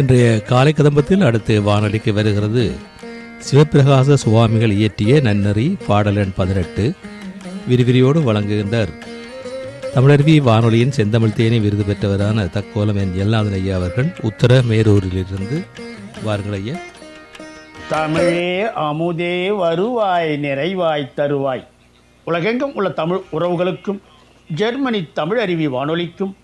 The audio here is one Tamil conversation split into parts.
இன்றைய காலை கதம்பத்தில் அடுத்து வானொலிக்கு வருகிறது. சிவப்பிரகாச சுவாமிகள் இயற்றிய நன்னறி பாடல் பதினெட்டு. விரிவிரியோடு வழங்குகின்றார். தமிழருவி வானொலியின் செந்தமிழ் தேனி விருது பெற்றவரான தக்கோலம் என் எல்லாதன் ஐயா அவர்கள் உத்தர மேரூரிலிருந்து வாருங்கள் ஐயா. தமிழே அமுதே வருவாய் நிறைவாய் தருவாய். உலகெங்கும் உள்ள தமிழ் உறவுகளுக்கும் ஜெர்மனி தமிழ் அருவி வானொலிக்கும்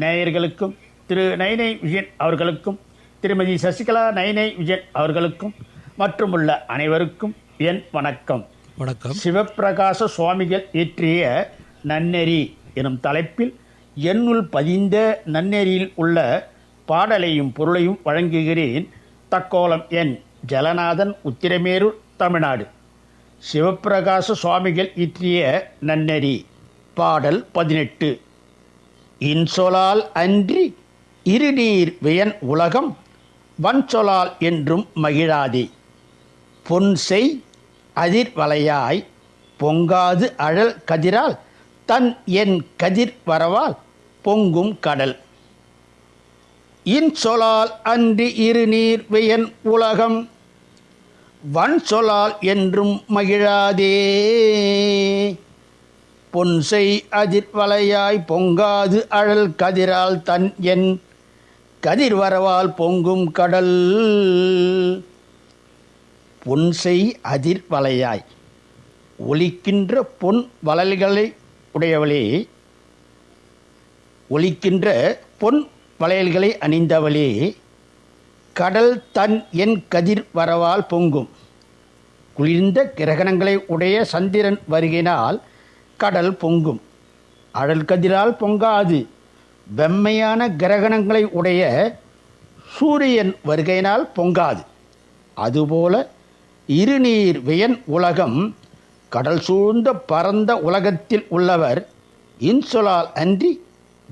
நேயர்களுக்கும் திரு நைனை விஜயன் அவர்களுக்கும் திருமதி சசிகலா நைனை விஜயன் அவர்களுக்கும் மற்றும் உள்ள அனைவருக்கும் என் வணக்கம். வணக்கம். சிவப்பிரகாச சுவாமிகள் இயற்றிய நன்னெறி எனும் தலைப்பில் என்னுள் பதிந்த நன்னெறியில் உள்ள பாடலையும் பொருளையும் வழங்குகிறேன் தக்கோலம் என் ஜலநாதன் உத்திரமேரூர் தமிழ்நாடு. சிவப்பிரகாச சுவாமிகள் இயற்றிய நன்னெறி பாடல் பதினெட்டு. இன்சொலால் அன்றி இருநீர் வியன் உலகம் வன்சொலால் என்றும் மகிழாதே. பொன்செய் அதிர்வலையாய் பொங்காது அழல் கதிரால் தன் என் கதிர் வரவால் பொங்கும் கடல். இன்சொலால் அன்றி இருநீர் வெயன் உலகம் வன்சொலால் என்றும் மகிழாதே. பொன்செய் அதிர்வலையாய் பொங்காது அழல் கதிரால் தன் என் கதிர் வரவால் பொங்கும் கடல். பொன்செய் அதிர்வலையாய் ஒலிக்கின்ற பொன் வளையல்களை உடையவளே. ஒலிக்கின்ற பொன் வளையல்களை அணிந்தவளே. கடல் தன் என் கதிர் வரவால் பொங்கும். குளிர்ந்த கிரகணங்களை உடைய சந்திரன் வருகினால் கடல் பொங்கும். அழல் கதிரால் பொங்காது. வெம்மையான கிரகணங்களை உடைய சூரியன் வருகையினால் பொங்காது. அதுபோல இருநீர் வியன் உலகம் கடல் சூழ்ந்த பரந்த உலகத்தில் உள்ளவர் இன்சொலால் அன்றி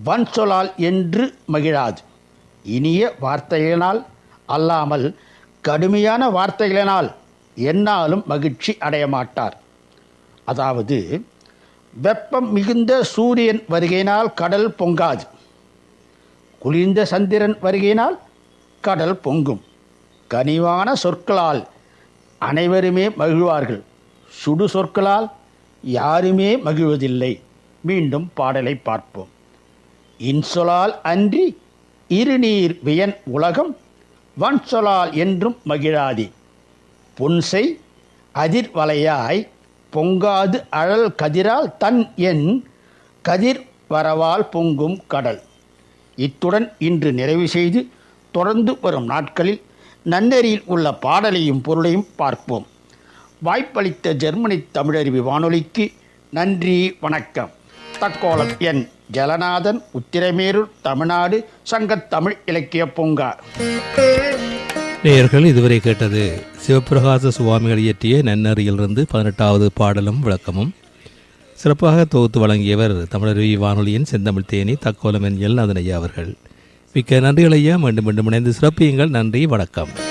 வன்சொலால் என்று மகிழாது. இனிய வார்த்தைகளினால் அல்லாமல் கடுமையான வார்த்தைகளினால் என்னாலும் மகிழ்ச்சி அடைய மாட்டார். அதாவது வெப்பம் மிகுந்த சூரியன் வருகையினால் கடல் பொங்காது. குளிர்ந்த சந்திரன் வருகையினால் கடல் பொங்கும். கனிவான சொற்களால் அனைவருமே மகிழ்வார்கள். சுடு சொற்களால் யாருமே மகிழ்வதில்லை. மீண்டும் பாடலை பார்ப்போம். இன்சொலால் அன்றி இருநீர் வியன் உலகம் வன்சொலால் என்றும் மகிழாதே. புன்செய் அதிர்வலையாய் பொங்காது அழல் கதிரால் தன் என் கதிர் வரவால் பொங்கும் கடல். இத்துடன் இன்று நிறைவு செய்து தொடர்ந்து வரும் நாட்களில் நன்னெறியில் உள்ள பாடலையும் பொருளையும் பார்ப்போம். வாய்ப்பளித்த ஜெர்மனி தமிழருவி வானொலிக்கு நன்றி வணக்கம். தக்கோலம் என் ஜலநாதன் உத்திரமேரூர் தமிழ்நாடு சங்கத்தமிழ் இலக்கிய பூங்கா. நேயர்கள் இதுவரை கேட்டது சிவப்பிரகாச சுவாமிகள் இயற்றிய நன்னறியிலிருந்து பதினெட்டாவது பாடலும் விளக்கமும். சிறப்பாக தொகுத்து வழங்கியவர் தமிழருவி வானொலியின் செந்தமிழ் தேனி தக்கோலம் என் எல் ஐயா அவர்கள். மிக்க நன்றிகள் ஐயா. மீண்டும் மீண்டும் இணைந்து சிறப்பியுங்கள். நன்றி. வணக்கம்.